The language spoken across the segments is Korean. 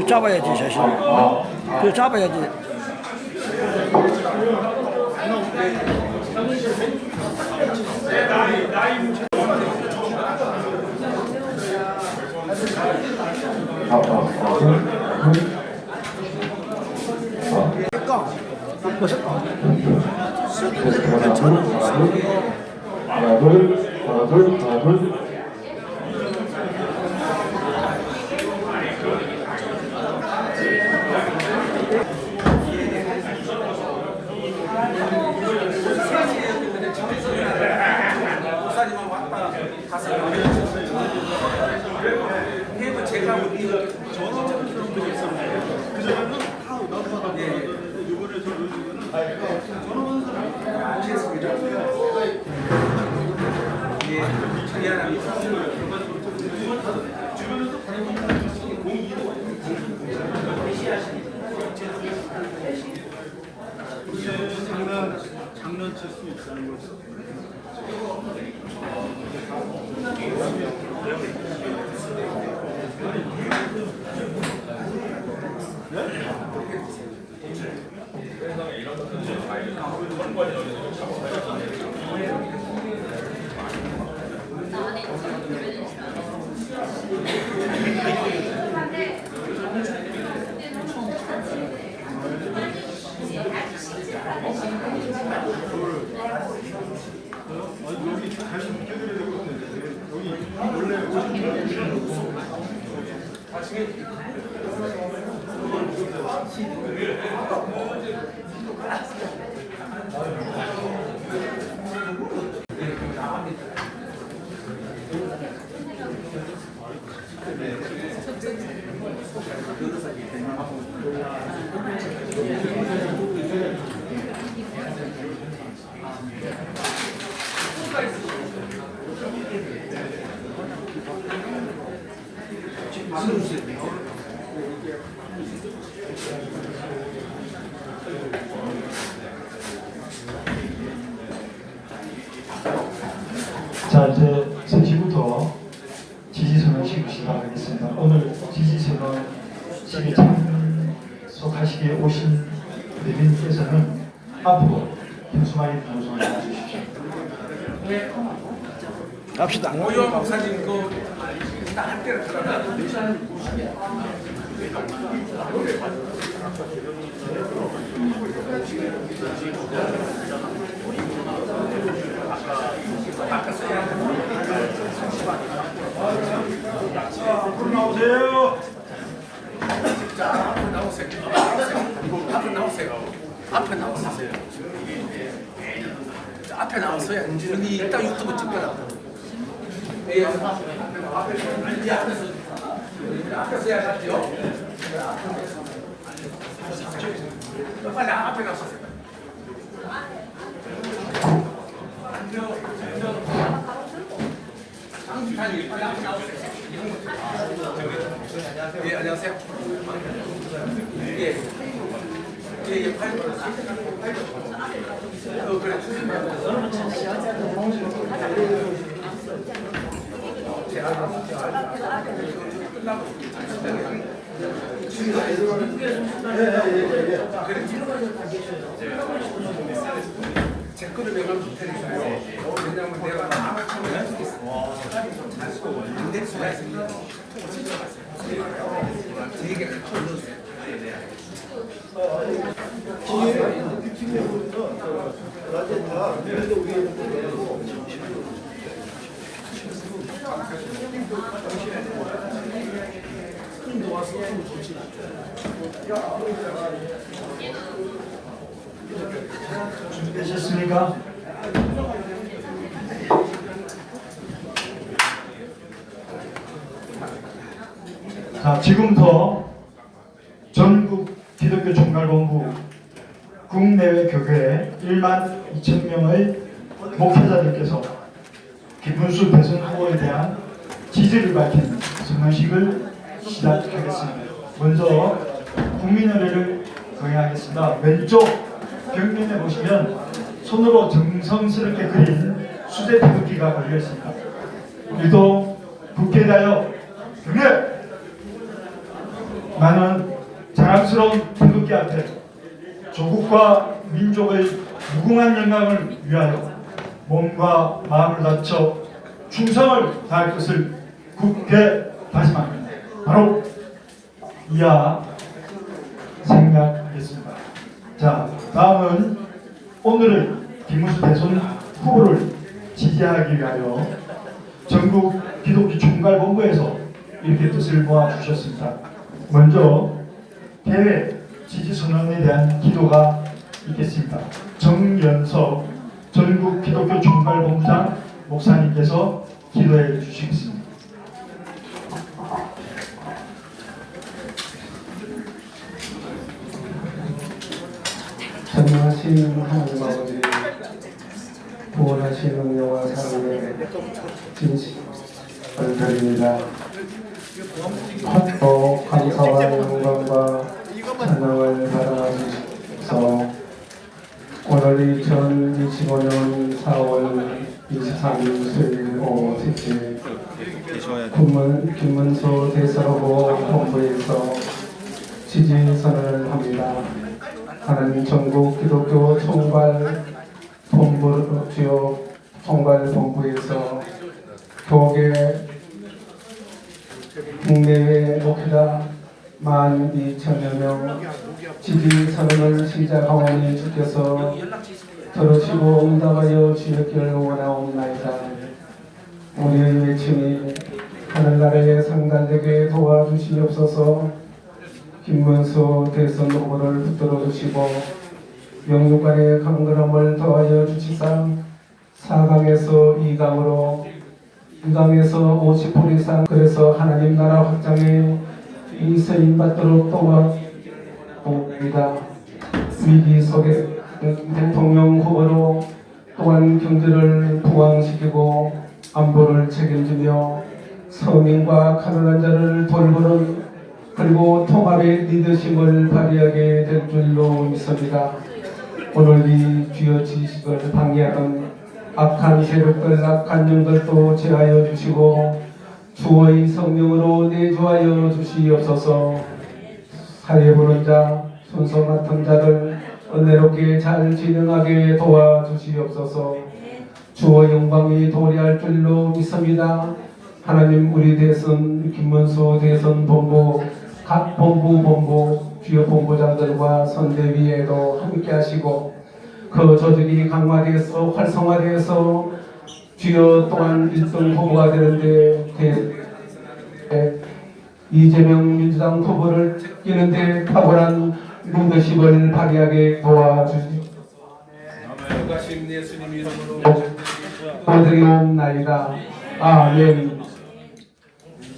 저 잡아야지, 자신. 저 잡아야지. 하나 这个孩子，我们，我们，好。 자 이제 3시부터 지지선언 식을 시작하겠습니다. 오늘 지지선언 식에 참석하시기에 오신 대변인께서는 앞으로 현수막에 방송을 해주십시오. 갑시다. 오유원 목사님 그 일단 한 대를 들어가. 앞으로 나오세요. 자, 앞에 나오세요. 앞에 나오세요. 앞에 나오세요. 자, 앞에 나오세요. 여기 이따 유튜브 찍거나. 예, 앞에 앞에 앞에서 앞에서 해야 하죠. 빨리 앞에 가서. 장주탄이 빨리 앞에 나오세요. 예, 안녕하세요. 예. 예, 예, 팔. 어, 그래. 제 거를 내가 줄 테니까요. 왜냐면 내가 아마추어 잘 쓰고 안될 수가 있으니까 통을 찍어놨어요. 제 얘기 같이 넣으세요. 준비되셨습니까? 자, 지금부터 전국 기독교 총괄본부 국내외 교회 1만 2천 명의 목회자들께서 김문수 대선 후보에 대한 지지를 밝힌 성명식을 시작하겠습니다. 먼저 국민의회를 강의하겠습니다. 왼쪽 벽면에 보시면 손으로 정성스럽게 그린 수제 태극기가 걸려 있습니다. 우리도 국회에 대하여 경례! 나는 자랑스러운 태극기 앞에 조국과 민족의 무궁한 영광을 위하여 몸과 마음을 다쳐 충성을 다할 것을 굳게 다짐합니다. 바로 이하 생각하겠습니다. 자, 다음은 오늘의 김문수 대선 후보를 지지하기 위하여 전국 기독교 총괄본부에서 이렇게 뜻을 모아 주셨습니다. 먼저 대회 지지 선언에 대한 기도가 있겠습니다. 정연석 전국 기독교 총괄본부장 목사님께서 기도해 주시겠습니다. 전능하신 하나님 아버지 구원하신 은혜와 사랑에 진심을 드립니다. 더 감사와 영광과 찬양을 받아주셔서 오늘이 2025년 4월 23일 수요일 오후 3시 김문, 김문수 대서로고 본부에서 지지선언을 합니다. 하나님 전국 기독교 총괄 본부 주요 총괄 본부에서 교계 국내외 목표자 12,000여 명 지지 선언을 시작하오니 주께서 들으시고 응답하여 주였기를 원하옵나이다. 우리의 외침이 하늘나라에 상달되게 도와주시옵소서 김문수 대선 후보를 붙들어 주시고 영육간의 강건함을 더하여 주시사 4강에서 2강으로 2강에서 50% 이상 그래서 하나님 나라 확장에 이세임 받도록 도 와옵니다. 위기 속에 대통령 후보로 또한 경제를 부강시키고 안보를 책임지며 서민과 가난한 자를 돌보는 그리고 통합의 리더십을 발휘하게 될 줄로 믿습니다. 오늘 이 주여 지식을 방해하는 악한 세력들, 악한 영들도 제하여 주시고 주의 성령으로 내주하여 주시옵소서 사회 보는 자, 순서 맡은 자들 은혜롭게 잘 진행하게 도와주시옵소서 주의 영광이 도래할 줄로 믿습니다. 하나님 우리 대선 김문수 대선 본부 각 본부 본부 주요 본부장들과 선대위에도 함께 하시고 그 조직이 강화되어서 활성화되어서 주요 또한 1등 후보가 되는데 대, 이재명 민주당 후보를 끼는데 탁월한 리더십을 발휘하게 도와주시옵소서 영가신 예수님 이름으로 드리옵나이다. 아멘.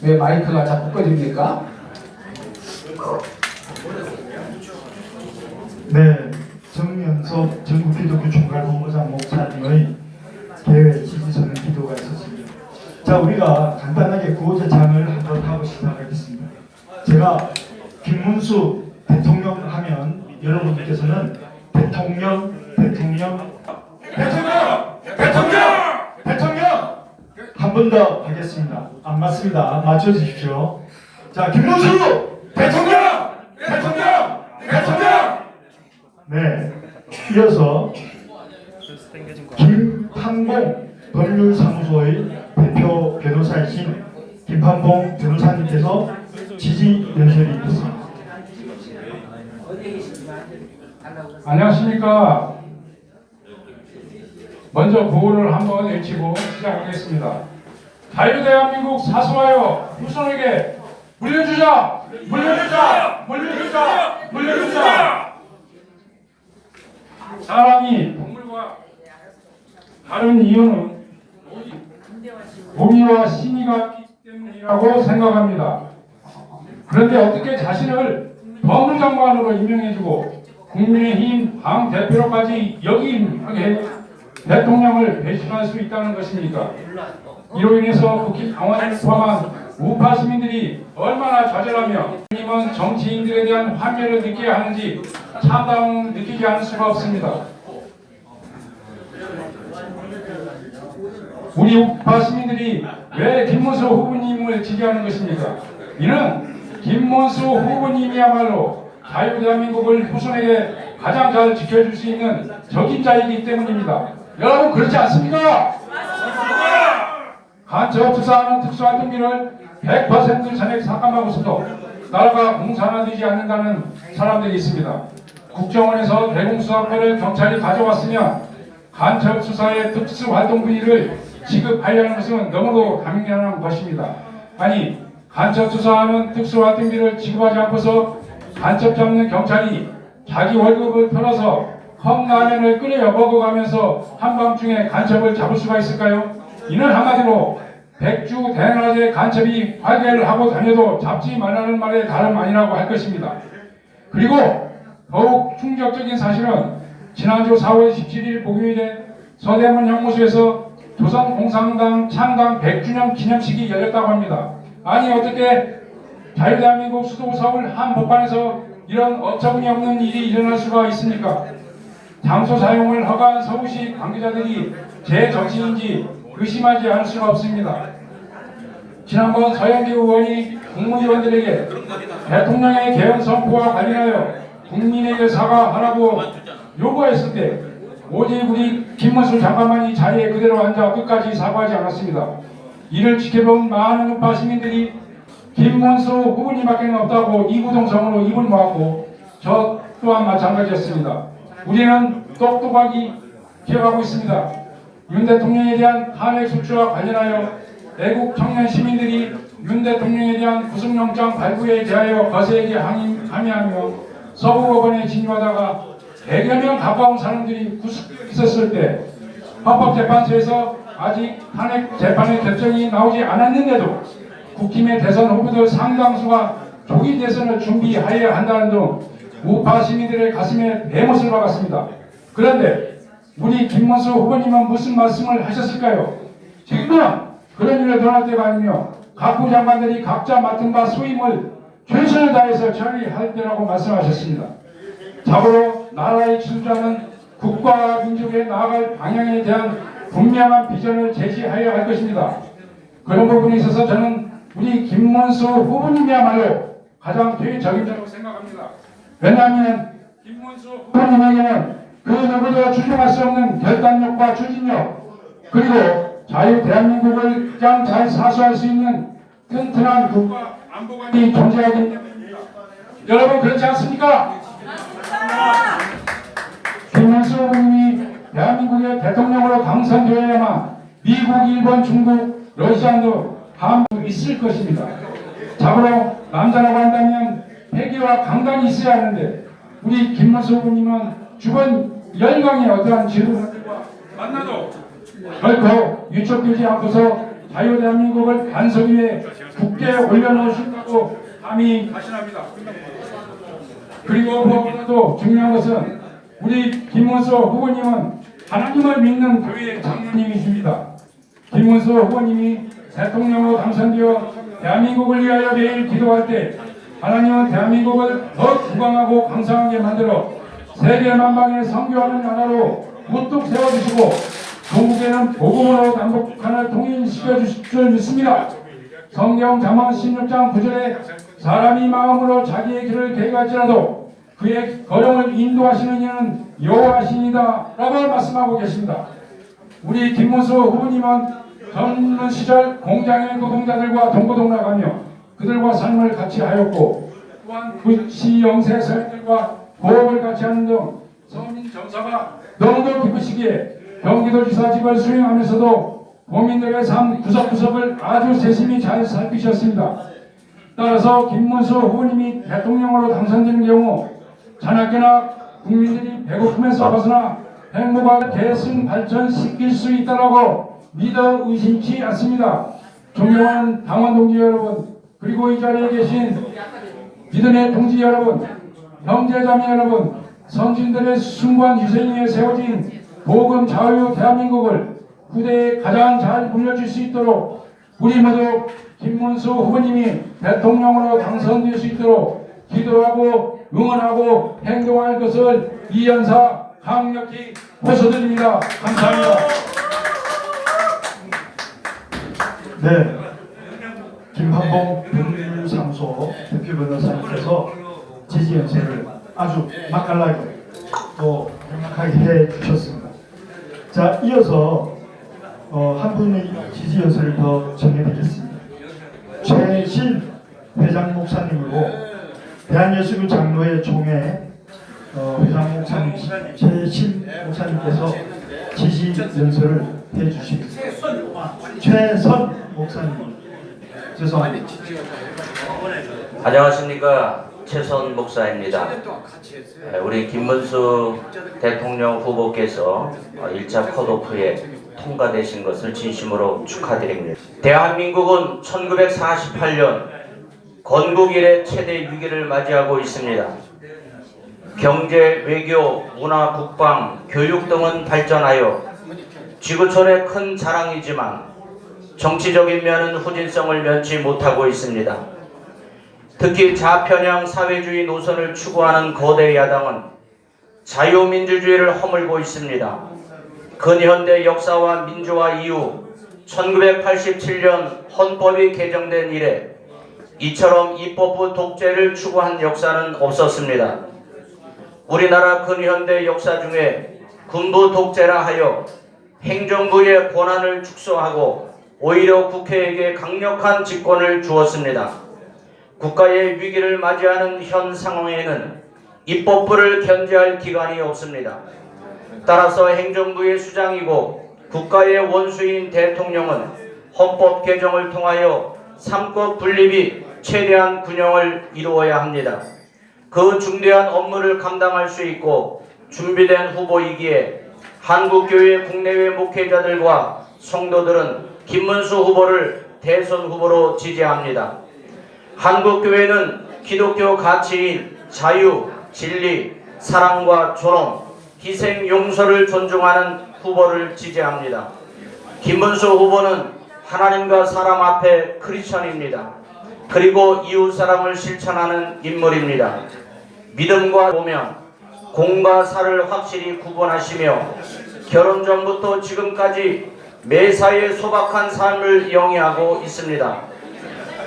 왜 마이크가 자꾸 꺼집니까? 네, 정연석 전국 기독교 총괄본부장 목사님의 대회 지지선언 기도가 있었습니다. 자, 우리가 간단하게 구호제창을 한번 하고 시작하겠습니다. 제가 김문수 대통령 하면 여러분께서는 대통령, 대통령, 대통령, 대통령, 대통령 한 번 더 하겠습니다. 안 맞습니다. 맞춰주십시오. 자, 김문수 대통령, 대통령, 대통령. 네. 이어서 김판봉 법률사무소의 대표 변호사이신 김판봉 변호사님께서 지지 연설이 있습니다. 안녕하십니까. 먼저 구호를 한번 외치고 시작하겠습니다. 자유대한민국 사수하여 후손에게 물려주자! 물려주자! 물려주자! 물려주자! 사람이 동물과 다른 이유는 공의와 신의가 있기 때문이라고 생각합니다. 그런데 어떻게 자신을 법무장관으로 임명해주고 국민의힘 당 대표로까지 역임하게 대통령을 배신할 수 있다는 것입니까? 이로 인해서 국회 당원을 포함한 우파 시민들이 얼마나 좌절하며 님은 정치인들에 대한 환멸을 느껴야 하는지 참담을 느끼지 않을 수가 없습니다. 우리 우파 시민들이 왜 김문수 후보님을 지지하는 것입니까? 이는 김문수 후보님이야말로 자유대한민국을 후손에게 가장 잘 지켜줄 수 있는 적임자이기 때문입니다. 여러분 그렇지 않습니까? 간첩 수사하는 특수활동비를 100% 전액 삭감하고서도 나라가 공산화되지 않는다는 사람들이 있습니다. 국정원에서 대공수사권을 경찰이 가져왔으면 간첩 수사의 특수활동비를 지급하려는 것은 너무도 당연한 것입니다. 아니 간첩 수사하는 특수활동비를 지급하지 않고서 간첩 잡는 경찰이 자기 월급을 털어서 컵라면을 끓여 먹어가면서 한밤중에 간첩을 잡을 수가 있을까요? 이는 한마디로 백주 대낮에 간첩이 활개를 하고 다녀도 잡지 말라는 말의 다름 아니라고 할 것입니다. 그리고 더욱 충격적인 사실은 지난주 4월 17일 목요일에 서대문 형무소에서 조선공산당 창당 100주년 기념식이 열렸다고 합니다. 아니 어떻게 대한민국 수도 서울 한 법관에서 이런 어처구니 없는 일이 일어날 수가 있습니까? 장소 사용을 허가한 서울시 관계자들이 제 정신인지 의심하지 않을 수가 없습니다. 지난번 서영기 의원이 국무위원들에게 대통령의 개헌 선포와 관련하여 국민에게 사과하라고 요구했을 때 오직 우리 김문수 장관만이 자리에 그대로 앉아 끝까지 사과하지 않았습니다. 이를 지켜본 많은 우파 시민들이 김문수 후보님 밖에 없다고 이구동성으로 입을 모았고 저 또한 마찬가지였습니다. 우리는 똑똑하게 기억하고 있습니다. 윤 대통령에 대한 탄핵 수출과 관련하여 애국 청년 시민들이 윤 대통령에 대한 구속영장 발부에 대하여 거세게 항의, 항의하며 서부법원에 진유하다가 100여 명 가까운 사람들이 구속 있었을 때 헌법재판소에서 아직 탄핵 재판의 결정이 나오지 않았는데도 국힘의 대선 후보들 상당수가 조기 대선을 준비하여야 한다는 등 우파 시민들의 가슴에 대못을 박았습니다. 그런데 우리 김문수 후보님은 무슨 말씀을 하셨을까요? 지금은 그런 일을 논할 때가 아니며 각부 장관들이 각자 맡은 바 소임을 최선을 다해서 처리할 때라고 말씀하셨습니다. 자고로 나라의 지도자는 국가와 민족에 나아갈 방향에 대한 분명한 비전을 제시하여야 할 것입니다. 그런 부분에 있어서 저는 우리 김문수 후보님이야말로 가장 대적임자라고 생각합니다. 왜냐하면 김문수 후보님에게는 그 누구도 추종할 수 없는 결단력과 추진력 그리고 자유 대한민국을 가장 잘 사수할 수 있는 튼튼한 국가 안보관이 존재하기 때문입니다. 여러분 그렇지 않습니까? 김문수 후보님이 대한민국의 대통령으로 당선되어야만 미국, 일본, 중국, 러시아 등 한국 있을 것입니다. 자고로 남자라고 한다면 패기와 강단이 있어야 하는데 우리 김문수 후보님은 주변 열강의 어떠한 지도자들과 만나도 결코 유척되지 않고서 자유대한민국을 간섭 위에 굳게 올려놓으신다고 감히 자신합니다. 그리고 무엇보다도 중요한 것은 우리 김문수 후보님은 하나님을 믿는 교회의 장로님이십니다. 김문수 후보님이 대통령으로 당선되어 대한민국을 위하여 매일 기도할 때 하나님은 대한민국을 더 구강하고 강성하게 만들어 세계 만방에 선교하는 나라로 우뚝 세워주시고 전국에는 복음으로 남북 북한을 통일시켜 주실 줄 믿습니다. 성경 잠언 16장 9절에 사람이 마음으로 자기의 길을 계획할지라도 그의 걸음을 인도하시는 이는 여호와시니다 라고 말씀하고 계십니다. 우리 김문수 후보님은 젊은 시절 공장의 노동자들과 동고동락하며 그들과 삶을 같이 하였고 또한 구시 영세 서열들과 고업을 같이 하는 등 서민 정서가 너무도 기쁘시기에 경기도지사 직을 수행하면서도 국민들의 삶 구석구석을 아주 세심히 잘 살피셨습니다. 따라서 김문수 후보님이 대통령으로 당선되는 경우 자나깨나 국민들이 배고픔에서 벗어나 행복을 대승 발전시킬 수 있다라고 믿어 의심치 않습니다. 존경하는 당원 동지 여러분 그리고 이 자리에 계신 믿음의 동지 여러분 형제자매 여러분 선진들의 순관 희생에 세워진 복음 자유 대한민국을 후대에 가장 잘 물려줄 수 있도록 우리 모두 김문수 후보님이 대통령으로 당선될 수 있도록 기도하고 응원하고 행동할 것을 이 연사 강력히 호소드립니다. 감사합니다. 네, 김한봉 변호사무소 대표 변호사님께서 지지 연설을 아주 맛깔나게 또 명확하게 해 주셨습니다. 자, 이어서 어, 한 분의 지지 연설을 더 전해드리겠습니다. 최신 회장 목사님으로 대한예수교 장로회 총회 어, 회장 목사님 최신 목사님께서 지지 연설을 해주십니다. 최선 목사님 죄송합니다. 안녕하십니까 최선 목사입니다. 네, 우리 김문수 대통령 후보께서 1차 컷오프에 통과되신 것을 진심으로 축하드립니다. 대한민국은 1948년 건국 이래 최대 위기를 맞이하고 있습니다. 경제, 외교, 문화, 국방, 교육 등은 발전하여 지구촌의 큰 자랑이지만 정치적인 면은 후진성을 면치 못하고 있습니다. 특히 좌편향 사회주의 노선을 추구하는 거대 야당은 자유민주주의를 허물고 있습니다. 근현대 역사와 민주화 이후 1987년 헌법이 개정된 이래 이처럼 입법부 독재를 추구한 역사는 없었습니다. 우리나라 근현대 역사 중에 군부 독재라 하여 행정부의 권한을 축소하고 오히려 국회에게 강력한 직권을 주었습니다. 국가의 위기를 맞이하는 현 상황에는 입법부를 견제할 기관이 없습니다. 따라서 행정부의 수장이고 국가의 원수인 대통령은 헌법 개정을 통하여 삼권 분립이 최대한 균형을 이루어야 합니다. 그 중대한 업무를 감당할 수 있고 준비된 후보이기에 한국교회 국내외 목회자들과 성도들은 김문수 후보를 대선 후보로 지지합니다. 한국교회는 기독교 가치인 자유, 진리, 사랑과 존엄, 희생, 용서를 존중하는 후보를 지지합니다. 김문수 후보는 하나님과 사람 앞에 크리스천입니다. 그리고 이웃 사랑을 실천하는 인물입니다. 믿음과 보면 공과 사를 확실히 구분하시며 결혼 전부터 지금까지 매사에 소박한 삶을 영위하고 있습니다.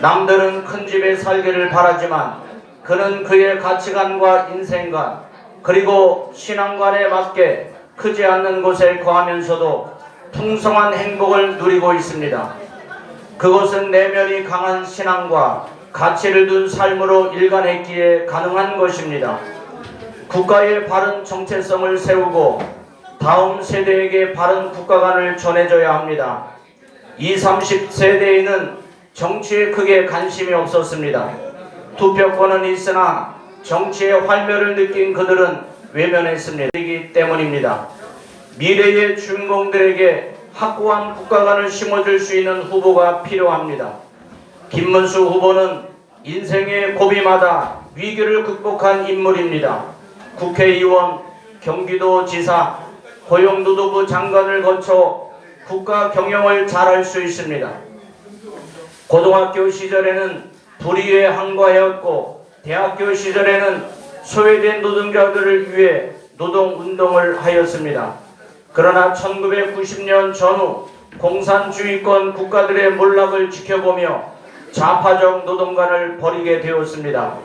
남들은 큰 집에 살기를 바라지만 그는 그의 가치관과 인생관 그리고 신앙관에 맞게 크지 않는 곳에 거하면서도 풍성한 행복을 누리고 있습니다. 그것은 내면이 강한 신앙과 가치를 둔 삶으로 일관했기에 가능한 것입니다. 국가의 바른 정체성을 세우고 다음 세대에게 바른 국가관을 전해줘야 합니다. 20, 30세대에는 정치에 크게 관심이 없었습니다. 투표권은 있으나 정치의 활멸을 느낀 그들은 외면했습니다. 이기 때문입니다. 미래의 주인공들에게 확고한 국가관을 심어줄 수 있는 후보가 필요합니다. 김문수 후보는 인생의 고비마다 위기를 극복한 인물입니다. 국회의원, 경기도지사, 고용노동부 장관을 거쳐 국가 경영을 잘할 수 있습니다. 고등학교 시절에는 불의에 항거하였고 대학교 시절에는 소외된 노동자들을 위해 노동운동을 하였습니다. 그러나 1990년 전후 공산주의권 국가들의 몰락을 지켜보며 좌파적 노동관을 벌이게 되었습니다.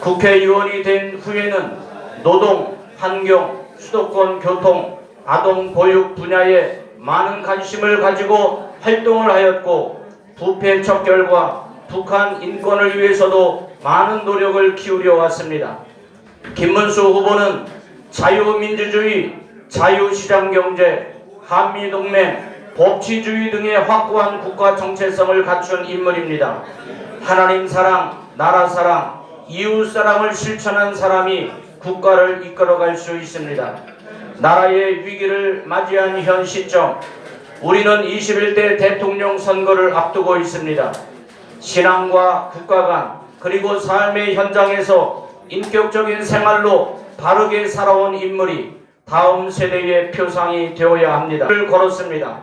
국회의원이 된 후에는 노동, 환경, 수도권 교통, 아동 보육 분야에 많은 관심을 가지고 활동을 하였고 부패 척 결과 북한 인권을 위해서도 많은 노력을 기울여 왔습니다. 김문수 후보는 자유민주주의, 자유시장경제, 한미동맹, 법치주의 등의 확고한 국가 정체성을 갖춘 인물입니다. 하나님 사랑, 나라 사랑, 이웃 사랑을 실천한 사람이 국가를 이끌어갈 수 있습니다. 나라의 위기를 맞이한 현 시점, 우리는 21대 대통령 선거를 앞두고 있습니다. 신앙과 국가관 그리고 삶의 현장에서 인격적인 생활로 바르게 살아온 인물이 다음 세대의 표상이 되어야 합니다. 를 걸었습니다.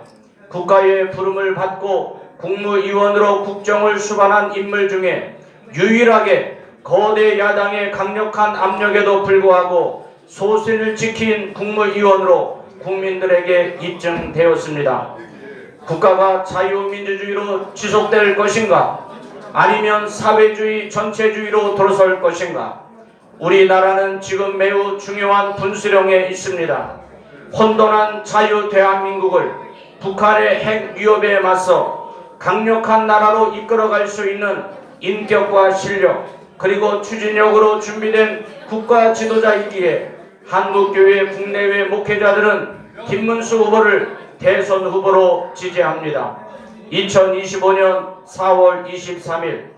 국가의 부름을 받고 국무위원으로 국정을 수반한 인물 중에 유일하게 거대 야당의 강력한 압력에도 불구하고 소신을 지킨 국무위원으로 국민들에게 입증되었습니다. 국가가 자유민주주의로 지속될 것인가? 아니면 사회주의 전체주의로 돌아설 것인가? 우리나라는 지금 매우 중요한 분수령에 있습니다. 혼돈한 자유 대한민국을 북한의 핵 위협에 맞서 강력한 나라로 이끌어갈 수 있는 인격과 실력 그리고 추진력으로 준비된 국가 지도자이기에 한국교회 국내외 목회자들은 김문수 후보를 대선 후보로 지지합니다. 2025년 4월 23일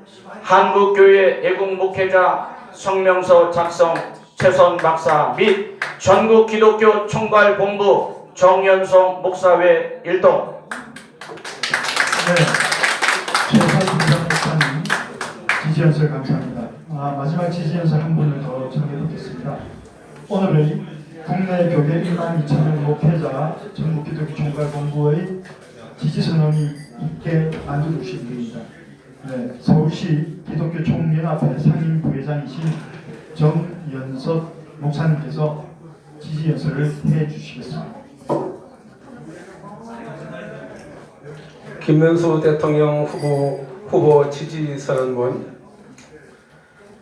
한국교회 애국 목회자 성명서 작성 최선 박사 및 전국 기독교 총괄 본부 정연성 목사회 일동 네, 최선 목사님 지지연설 감사합니다. 아, 마지막 지지연설 한 분을 더. 오늘의 국내 교회 1만 2천명 목회자 전국기독교 총괄본부의 지지선언이 있게 만들어주신 분입니다. 네, 서울시 기독교 총연합회 상임 부회장이신 정연석 목사님께서 지지 연설을 해주시겠습니다. 김문수 대통령 후보 후보 지지 선언문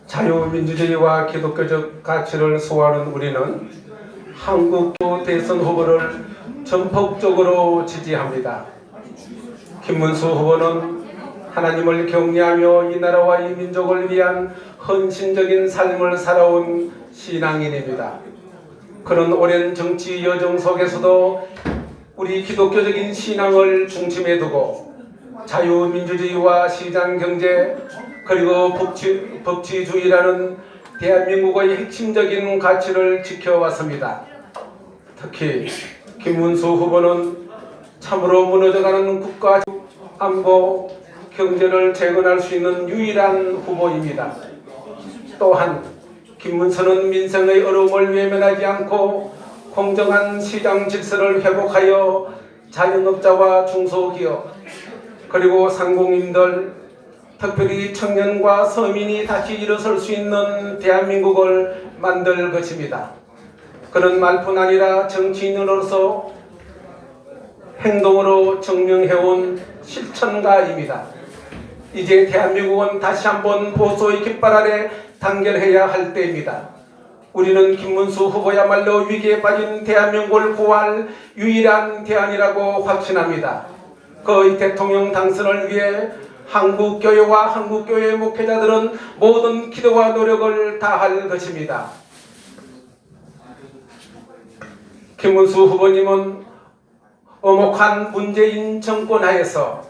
자유민주주의와 기독교적 가치를 소화하는 우리는 한국교 대선 후보를 전폭적으로 지지합니다. 김문수 후보는 하나님을 경외하며 이 나라와 이 민족을 위한 헌신적인 삶을 살아온 신앙인입니다. 그런 오랜 정치 여정 속에서도 우리 기독교적인 신앙을 중심에 두고 자유민주주의와 시장경제 그리고 법치, 법치주의라는 대한민국의 핵심적인 가치를 지켜왔습니다. 특히 김문수 후보는 참으로 무너져가는 국가 안보 경제를 재건할 수 있는 유일한 후보입니다. 또한 김문수는 민생의 어려움을 외면하지 않고 공정한 시장 질서를 회복하여 자영업자와 중소기업 그리고 상공인들 특별히 청년과 서민이 다시 일어설 수 있는 대한민국을 만들 것입니다. 그런 말뿐 아니라 정치인으로서 행동으로 증명해온 실천가입니다. 이제 대한민국은 다시 한번 보수의 깃발 아래 단결해야 할 때입니다. 우리는 김문수 후보야말로 위기에 빠진 대한민국을 구할 유일한 대안이라고 확신합니다. 그의 대통령 당선을 위해 한국교회와 한국교회 목회자들은 모든 기도와 노력을 다할 것입니다. 김문수 후보님은 어목한 문재인 정권 하에서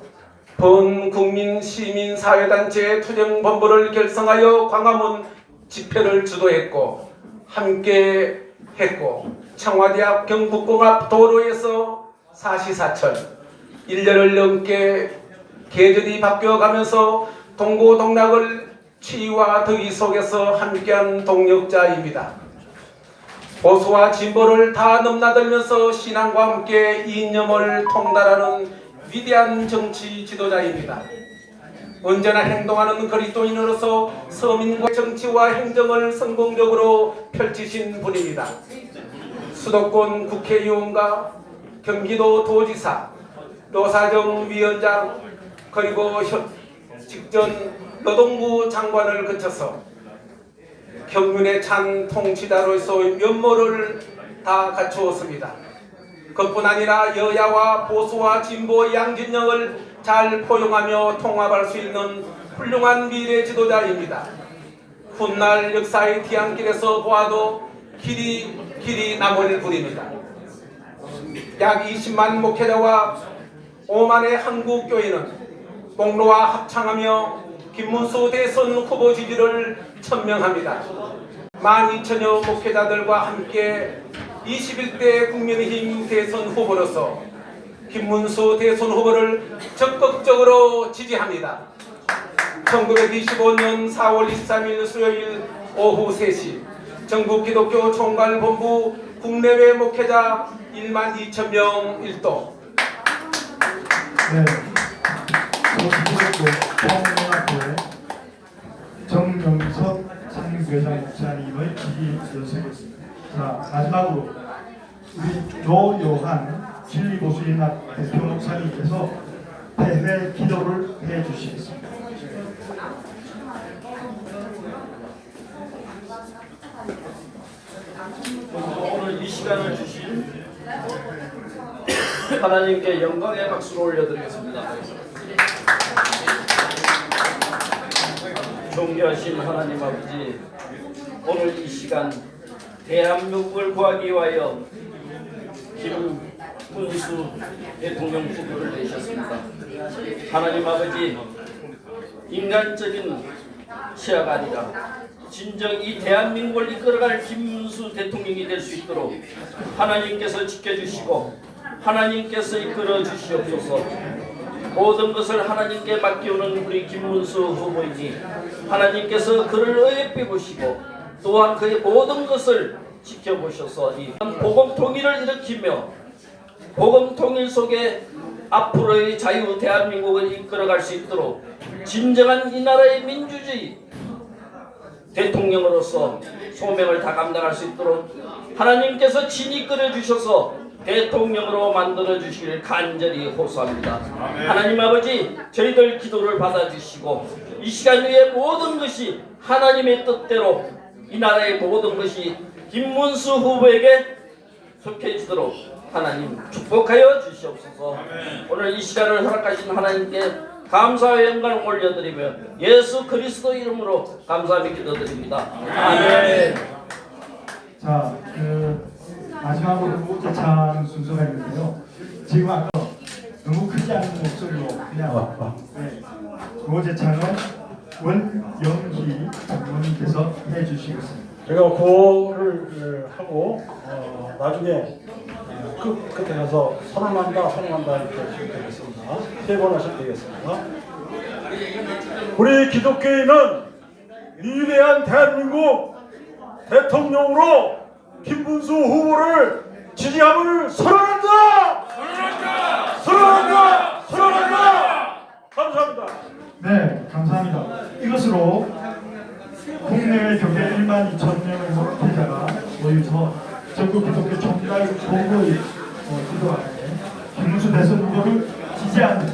번국민 시민사회단체 투쟁본부를 결성하여 광화문 집회를 주도했고 함께 했고 청와대 앞 경북궁 앞 도로에서 사시사철 1년을 넘게 계절이 바뀌어가면서 동고동락을 추위와 더위 속에서 함께한 동력자입니다. 보수와 진보를 다 넘나들면서 신앙과 함께 이념을 통달하는 위대한 정치 지도자입니다. 언제나 행동하는 그리스도인으로서 서민과 정치와 행정을 성공적으로 펼치신 분입니다. 수도권 국회의원과 경기도 도지사, 노사정 위원장 그리고 현- 직전 노동부 장관을 거쳐서 경륜의 찬 통치자로서의 면모를 다 갖추었습니다. 그뿐 아니라 여야와 보수와 진보 양진영을 잘 포용하며 통합할 수 있는 훌륭한 미래 지도자입니다. 훗날 역사의 뒤안길에서 보아도 길이 길이 남을 분입니다. 약 20만 목회자와 5만의 한국 교회는 공로와 합창하며 김문수 대선 후보 지지를 천명합니다. 12,000여 목회자들과 함께 21대 국민의힘 대선 후보로서 김문수 대선 후보를 적극적으로 지지합니다. 1925년 4월 23일 수요일 오후 3시 전국 기독교 총괄본부 국내외 목회자 1만 2천 명 일동 네. 서울기독교 총연합회 정명석 상임부회장 목사님의 지지 연설이었습니다. 자 마지막으로 우리 조요한 진리보수연합 대표 목사님께서 대회 기도를 해 주시겠습니다. 시간을 주신 하나님께 영광의 박수를 올려드리겠습니다. 존귀하신 하나님 아버지, 오늘 이 시간 대한민국을 구하기 위하여 김문수 대통령 후보를 내셨습니다. 하나님 아버지, 인간적인 시야가 아니라 진정 이 대한민국을 이끌어갈 김문수 대통령이 될 수 있도록 하나님께서 지켜주시고 하나님께서 이끌어 주시옵소서 모든 것을 하나님께 맡기오는 우리 김문수 후보이니 하나님께서 그를 의뢰 보시고 또한 그의 모든 것을 지켜보셔서 이 복음 통일을 일으키며 복음 통일 속에 앞으로의 자유 대한민국을 이끌어갈 수 있도록 진정한 이 나라의 민주주의 대통령으로서 소명을 다 감당할 수 있도록 하나님께서 친히 끌어 주셔서 대통령으로 만들어 주시길 간절히 호소합니다. 하나님 아버지 저희들 기도를 받아 주시고 이 시간 위에 모든 것이 하나님의 뜻대로 이 나라의 모든 것이 김문수 후보에게 속해지도록 하나님 축복하여 주시옵소서. 오늘 이 시간을 허락하신 하나님께 감사와 영광을 올려드리며 예수 그리스도 이름으로 감사하며 기도드립니다. 아멘. 자, 그 마지막으로 후보자창 순서가 있는데요. 지금 아까 너무 크지 않은 목소리로 그냥 네, 후보자창은 원영희 장모님께서 해주시겠습니다. 제가 구호를 어, 하고 어, 나중에 끝, 끝에 가서 선언한다 선언한다 이렇게 하시면 되겠습니다. 세 번 하시면 되겠습니다. 우리 기독교인은 위대한 대한민국 대통령으로 김문수 후보를 지지함을 선언한다! 선언한다! 선언한다! 선언한다! 감사합니다. 네, 감사합니다. 이것으로 국내외 교계 1만 2천 명의 목회자가 모여서 전국 기독교 총괄 본부의 어, 기도하에 김문수 대선 후보를 지지하는